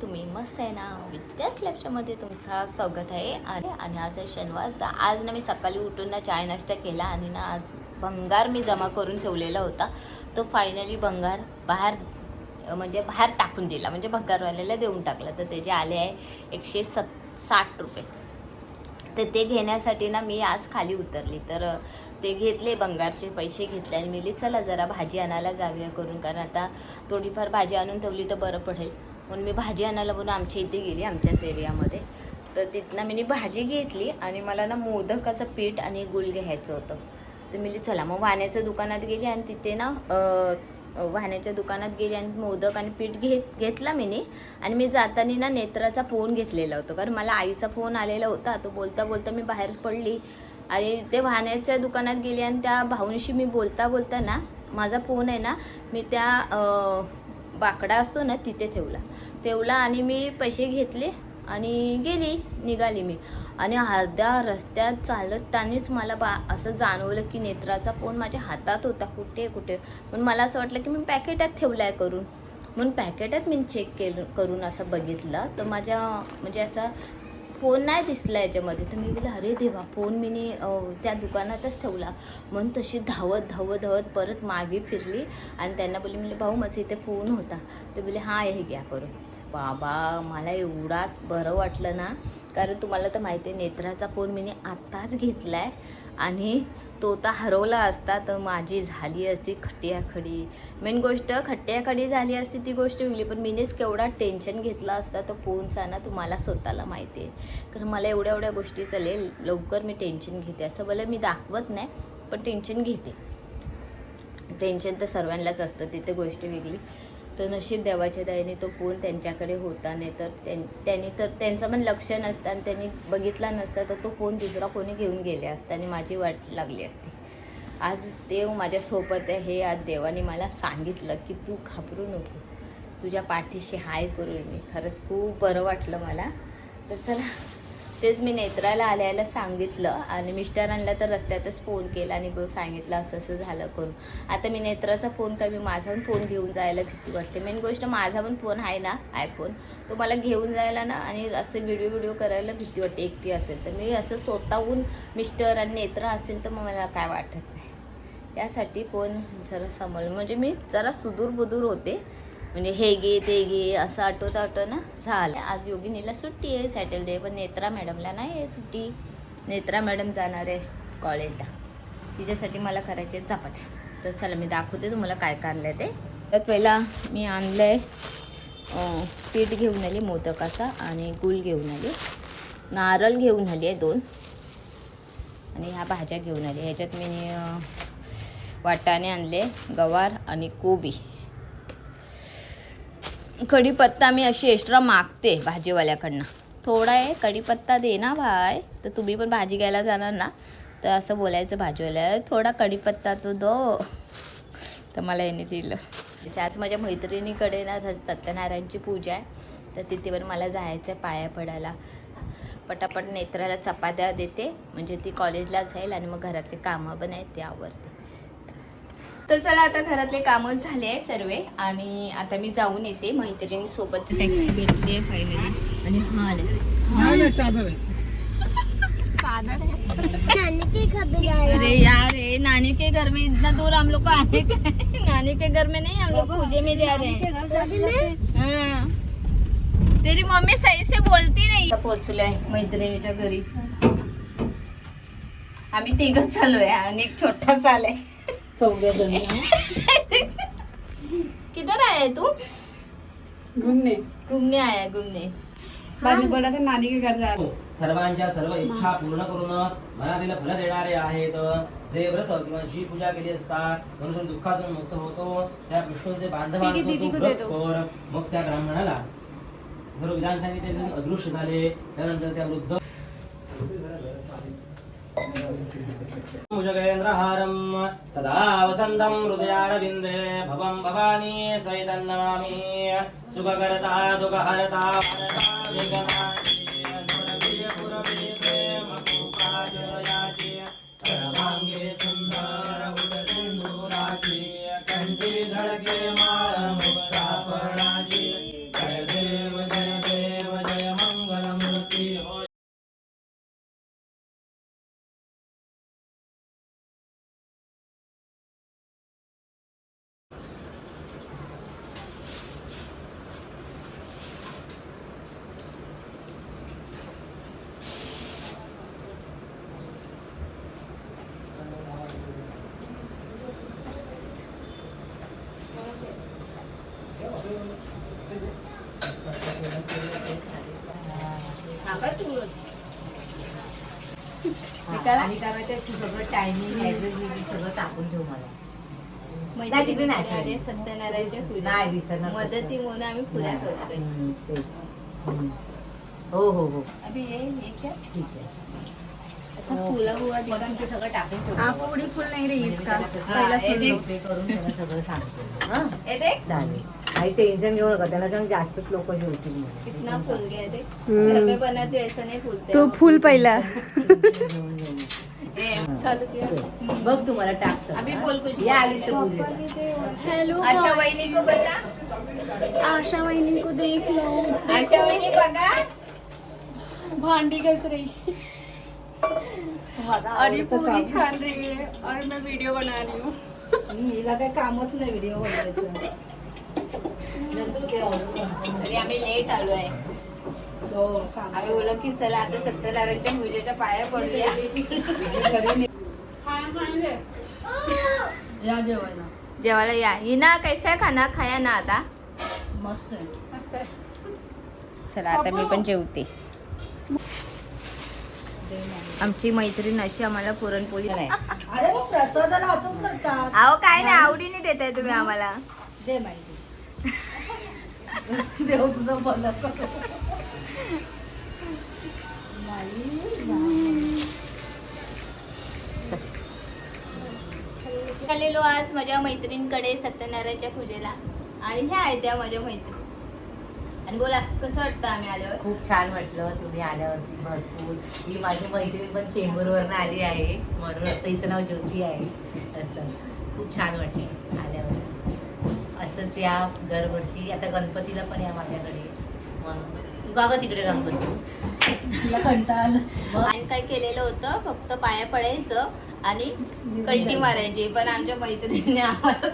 तुम्ही मस्त आहे ना? विद्यास लक्षामध्ये तुमचा स्वागत आहे. आणि आणि आज आहे शनिवार तर आज ना मी सकाळी उठून ना चाय नाश्ता केला आणि ना आज भंगार मी जमा करून ठेवलेला होता. तो फायनली भंगार बाहेर म्हणजे बाहेर टाकून दिला. म्हणजे भंगारवाल्याला देऊन टाकला. तर त्याचे आले आहे एकशे सत साठ रुपये. तर ते घेण्यासाठी ना मी आज खाली उतरली. तर ते घेतले बंगारचे पैसे घेतले आणि मिली चला जरा भाजी आणायला जाऊया करून. कारण आता थोडीफार भाजी आणून ठेवली तर बरं पडेल. म्हणून मी भाजी आणायला म्हणून आमच्या इथे गेली आमच्याच एरियामध्ये. तर तिथनं मी भाजी घेतली आणि मला ना मोदकाचं पीठ आणि गुळ घ्यायचं होतं. तर मी चला. मग वाण्याच्या दुकानात गेली आणि तिथे ना वाहण्याच्या दुकानात गेली आणि मोदक आणि पीठ घेत घेतला मी आणि मी जाताना ना नेत्राचा फोन घेतलेला होता कारण मला आईचा फोन आलेला होता. तो बोलता बोलता मी बाहेर पडली. आणि ते वाहण्याच्या दुकानात गेली आणि त्या भाऊंशी मी बोलता बोलता ना माझा फोन आहे ना मी त्या बाकडा असतो ना तिथे ठेवला. ठेवला आणि मी पैसे घेतले आणि गेली निघाली मी. आणि अर्ध्या रस्त्यात चालतानीच मला बा असं जाणवलं की नेत्राचा फोन माझ्या हातात होता कुठे कुठे. पण मला असं वाटलं की मी पॅकेटात ठेवला आहे करून. म्हणून पॅकेटात मी चेक केलं करून असं बघितलं. तर माझ्या म्हणजे असा फोन नाही दिसला याच्यामध्ये. तर मी बोलले अरे देवा फोन मी त्या दुकानातच ठेवला. म्हणून तशी धावत धावत धावत परत मागे फिरली आणि त्यांना बोलली म्हणजे भाऊ माझा इथे फोन होता. ते बोले हा हे घ्या करून. बाबा मला एवढा बरं वाटलं ना. कारण तुम्हाला तर माहिती आहे नेत्राचा फोन मी आत्ताच घेतला आहे आणि तो तर हरवला असता तर माझी झाली असती खट्ट्याखडी मेन गोष्ट खट्ट्याखडी झाली असती ती गोष्ट वेगळी. पण मीनेच केवढा टेन्शन घेतला असता तो पोहोचा ना तुम्हाला स्वतःला माहिती आहे. कारण मला एवढ्या एवढ्या गोष्टी चालेल लवकर मी टेन्शन घेते. असं भलं मी दाखवत नाही पण टेन्शन घेते. टेन्शन तर सर्वांनाच असतं तिथे गोष्ट वेगळी. तर नशीब देवाच्या दयाने तो फोन त्यांच्याकडे होता नाही तर त्यां त्यांनी तर त्यांचं पण लक्ष नसतं आणि त्यांनी बघितला नसता तर तो फोन दुसरा कोणी घेऊन गेले असता आणि माझी वाट लागली असती. आज देव माझ्यासोबत आहे हे आज देवाने मला सांगितलं की तू घाबरू नको. तुझ्या पाठीशी हाय करून मी. खरंच खूप बरं वाटलं मला. तर चला तेच मी नेत्राला आल्याला सांगितलं आणि मिस्टरांना तर रस्त्यातच फोन केला आणि सांगितलं असं असं झालं करून. आता मी नेत्राचा फोन काय मी माझा पण फोन घेऊन जायला भीती वाटते. मेन गोष्ट माझा पण फोन आहे ना आयफोन तो मला घेऊन जायला ना आणि असं व्हिडिओ व्हिडिओ करायला भीती वाटते. एकटी असेल तर मी असं स्वतःहून मिस्टर आणि नेत्र असेल तर मग मला काय वाटत नाही. यासाठी फोन जरा समोर म्हणजे मी जरा सुदूर बुदूर होते. म्हणजे हे घे ते घे असं आठवत आठवत ना झालं. आज योगिनीला सुट्टी आहे सॅटरडे पण नेत्रा मॅडमला नाही आहे सुट्टी. नेत्रा मॅडम जाणार आहे कॉलेजला तिच्यासाठी मला करायचे चपात्या. तर चला मी दाखवते तुम्हाला काय काढलं आहे ते. तर पहिला मी आणलं आहे पीठ घेऊन आली मोदकाचा आणि गुळ घेऊन आली. नारळ घेऊन आली आहे दोन. आणि ह्या भाज्या घेऊन आली. ह्याच्यात मी वाटाणे आणले गवार आणि कोबी. कढीपत्ता मी अशी एक्स्ट्रा मागते भाजीवाल्याकडनं. थोडा आहे कढीपत्ता दे ना भाई. तर तुम्ही पण भाजी घ्यायला जाणार ना. तर असं बोलायचं भाजीवाल्याला थोडा कढीपत्ता तू दो. तर मला याने दिलं. त्याच्या आज माझ्या मैत्रिणीकडे ना सत्यनारायणची पूजा आहे. तर तिथे पण मला जायचं आहे पाया पडायला. पटापट नेत्राला चपात्या देते. म्हणजे ती कॉलेजला जाईल आणि मग घरातले कामं पण आहेत ते आवडते तर चला आता घरातले कामं झाले आहे सर्व. आणि आता मी जाऊन येते. मैत्रिणी सोबत टॅक्सी भेटली आहे फायनली आणि हा चादर आहे. अरे यार ये नानी के घर में इतना दूर हम लोग को आने का नानी के घर में नहीं हम लोग पूजे में जा रहे हैं। हाँ. तेरी मम्मी सही से बोलती नाही। पोचलोय मैत्रिणीच्या घरी. आम्ही तिघच चालूय आणि एक छोटा चालय चौघ्या जणी किधर आया है तू घूमने आया है, घूमने तर नानी के घर जा. सर्वांच्या सर्व इच्छा पूर्ण करून मनातील फल देणारे आहेत. जे व्रत किंवा जी पूजा केली असतात मनुष्य दुःखातून मुक्त होतो. त्या विष्णूचे कर. मग त्या ब्राह्मणाला सर्व विधान सांगितले अदृश्य झाले. त्यानंतर त्या वृद्ध मुजगेन्द्रहारं सदा वसन्तं हृदयारविन्दे भवं भवानी सहितं नमामि सुखकरता दुःखहरता वरदा विघ्नानि, नुरवीय पुरवी प्रेमपूपाजयाचि, सर्वाङ्गे सुन्दर उदसिन्दूराचि, कंठी धडके माळ विकायला? आणि काय माहितीये, तू सगळं टायमिंग ऍड्रेस सगळं टाकून ठेव मला. तिकडे नाही. सत्यनारायणच्या पूजा नाही विसरणार मदती म्हणून आम्ही पूजा करतोय. हम्म, तेच. हम्म. हो हो हो. अभि ये ये क्या? ठीक आहे. फुला नाही रे इसका पहिला चालेल काही टेन्शन घेऊ नका त्याला सांग जास्तच लोक जेवतील. कितना फूल गया देख घर में बनाते ऐसा नहीं फूलते. तो फुल पहिला. बघ तुम्हाला टाक अभी बोल कुछ. या आलीस तर पूजेला हेलो. आशा वहिनी को बता. आशा वहिनी को देख लो. आशा वहिनी बघा. भांडी घस अरे पूरी छान रही है और मैं वीडियो बना रही हूँ हिला काही कामच नाही व्हिडिओ बनवायचं. नंतर ते order करतो. तरी आम्ही लेट आलो आहे. हो. आम्ही बोललो की चला आता सत्यनारायणच्या पूजेच्या पाया पडूया. या जेवायला. जेवायला या. हिना कैसा आहे खाना? खाया ना आता. मस्त आहे. मस्त आहे. चला आता मी पण जेवते. आमची मैत्रीण अशी आम्हाला पुरणपोळी अरे मग प्रसादाला असंच करतात अहो काय नाही आवडीने देताय तुम्ही आम्हाला दे माहिती देव तुझं भलं करो. आलेलो आज माझ्या मैत्रिणीकडे सत्यनारायणच्या पूजेला आणि ह्या आहेत त्या माझ्या मैत्रिणी आणि बोला कसं वाटतं आम्ही आल्यावर? खूप छान वाटलं तुम्ही आल्यावरती भरपूर. ही माझी मैत्रीण पण चेंबूरवरनं आली आहे. म्हणून असं हिचं नाव ज्योती आहे. असं. खूप छान वाटलं आल्यावर. असंच या दरवर्षी आता गणपतीला पण या माझ्याकडे. म्हणून तू का गं तिकडे गणपती तुला कंटाळा आणि काय केलेलं होतं फक्त पाया पडायचं आणि कल्टी मारायची. पण आमच्या मैत्रिणीने आम्हाला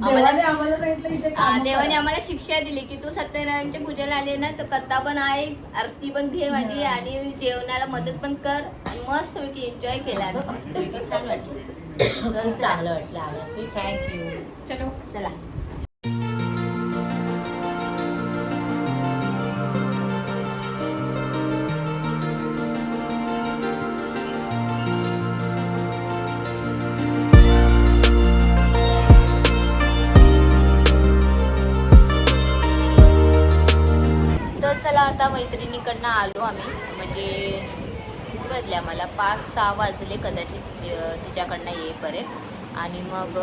देवाने आम्हाला सांगितलं इथे आ, कामं देवाने करा. आम्हाला शिक्षा दिली की तू सत्यनारायणच्या पूजेला आले ना तर कथा पण आहे आरती पण घे माझी आणि जेवणाला मदत पण कर आणि मस्त पैकी एन्जॉय केला मस्त पैकी छान वाटलं. खूप चांगलं वाटलं आलं थँक्यू चलो. चला. एका मैत्रिणीकडनं आलो आम्ही. म्हणजे किती वाजले आम्हाला? पाच सहा वाजले कदाचित तिच्याकडनं येईपर्यंत. आणि मग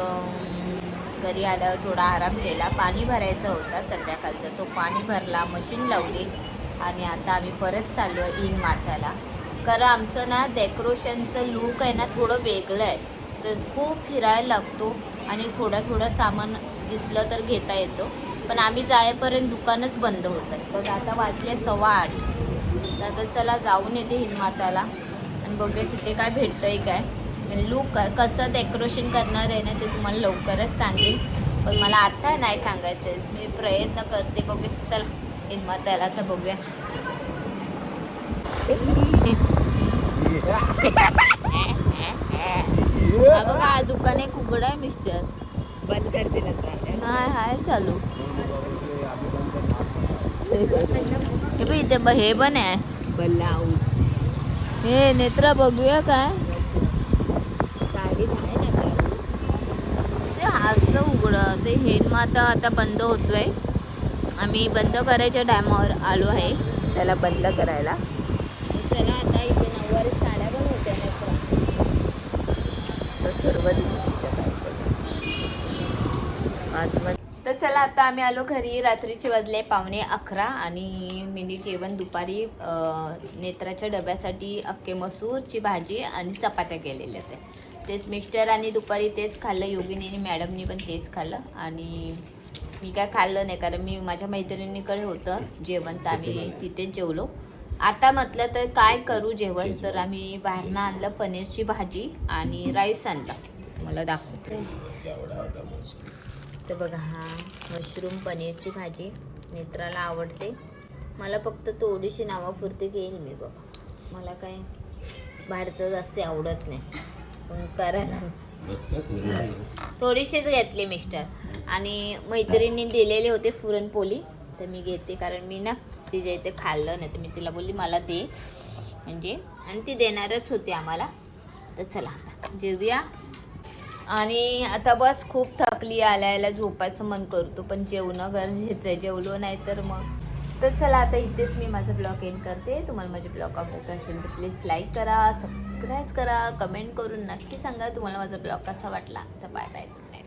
घरी आल्यावर थोडा आराम केला. पाणी भरायचं होता संध्याकाळचं. तो पाणी भरला मशीन लावली. आणि आता आम्ही परत चाललो आहे इन माथ्याला कारण आमचं ना डेकोरेशनचं लूक आहे ना थोडं वेगळं आहे. तर खूप फिरायला लागतो. आणि थोडं थोडं सामान दिसलं तर घेता येतो. पण आम्ही जायपर्यंत दुकानच बंद होतात तर आता वाजले सव्वा आठ. आता चला जाऊन येते हिनमाताला. आणि बघूया तिथे काय भेटतंय काय. लूक कसं डेकोरेशन करणार आहे ना ते तुम्हाला लवकरच सांगेन. पण मला आता नाही सांगायचं आहे मी प्रयत्न करते. बघू चल हिनमाताला तर बघूया. बघा दुकान एक उघडं आहे मिस्टर. बंद करते आता नाही हाय चालू. हे पण इथे हे पण आहे. ब्लाऊज. हे नेत्रा बघूया काय. ब्लाऊज. ते हाच उघडं. ते हे मग आता आता बंद होतोय. आम्ही बंद करायच्या टायमावर आलो आहे त्याला बंद करायला. चला आता इथे नऊवारी साड्या पण होत्या तर सर्व तर चला आता आम्ही आलो घरी. रात्रीचे वाजले पावणे अकरा आणि मिनी जेवण दुपारी नेत्राच्या डब्यासाठी अख्खे मसूरची भाजी आणि चपात्या केलेल्या होत्या तेच मिस्टर आणि दुपारी तेच खाल्लं योगिनी आणि मॅडमनी पण तेच खाल्लं आणि मी काय खाल्लं नाही कारण मी माझ्या मैत्रिणीकडे होतं जेवण तर आम्ही तिथेच जेवलो. आता म्हटलं तर काय करू जेवण? तर आम्ही बाहेरनं आणलं पनीरची भाजी आणि राईस आणला. मला दाखवते तर बघा हा मशरूम पनीरची भाजी नेत्राला आवडते. मला फक्त थोडीशी नावापुरती घेईल मी बघा. मला काय बाहेरचं जास्त आवडत नाही. पण करा ना थोडीशीच घेतली मिस्टर. आणि मैत्रिणी दिलेले होते पुरणपोळी तर मी घेते कारण मी ना तिच्या इथे खाल्लं नाही. तर मी तिला बोलली मला दे. म्हणजे आणि ती देणारच होती आम्हाला. तर चला आता जेवूया. आणि आता बस खूप थकली आल्याला झोपायचं मन करतो पण जेवणं गरजेचं आहे. जेवलो नाही तर मग. तर चला आता इथेच मी माझं ब्लॉग एंड करते. तुम्हाला माझे ब्लॉग आवडत असेल तर प्लीज लाईक करा सबस्क्राईब करा कमेंट करून नक्की सांगा तुम्हाला माझा ब्लॉग कसा वाटला. तर बाय बाय गुड नाईट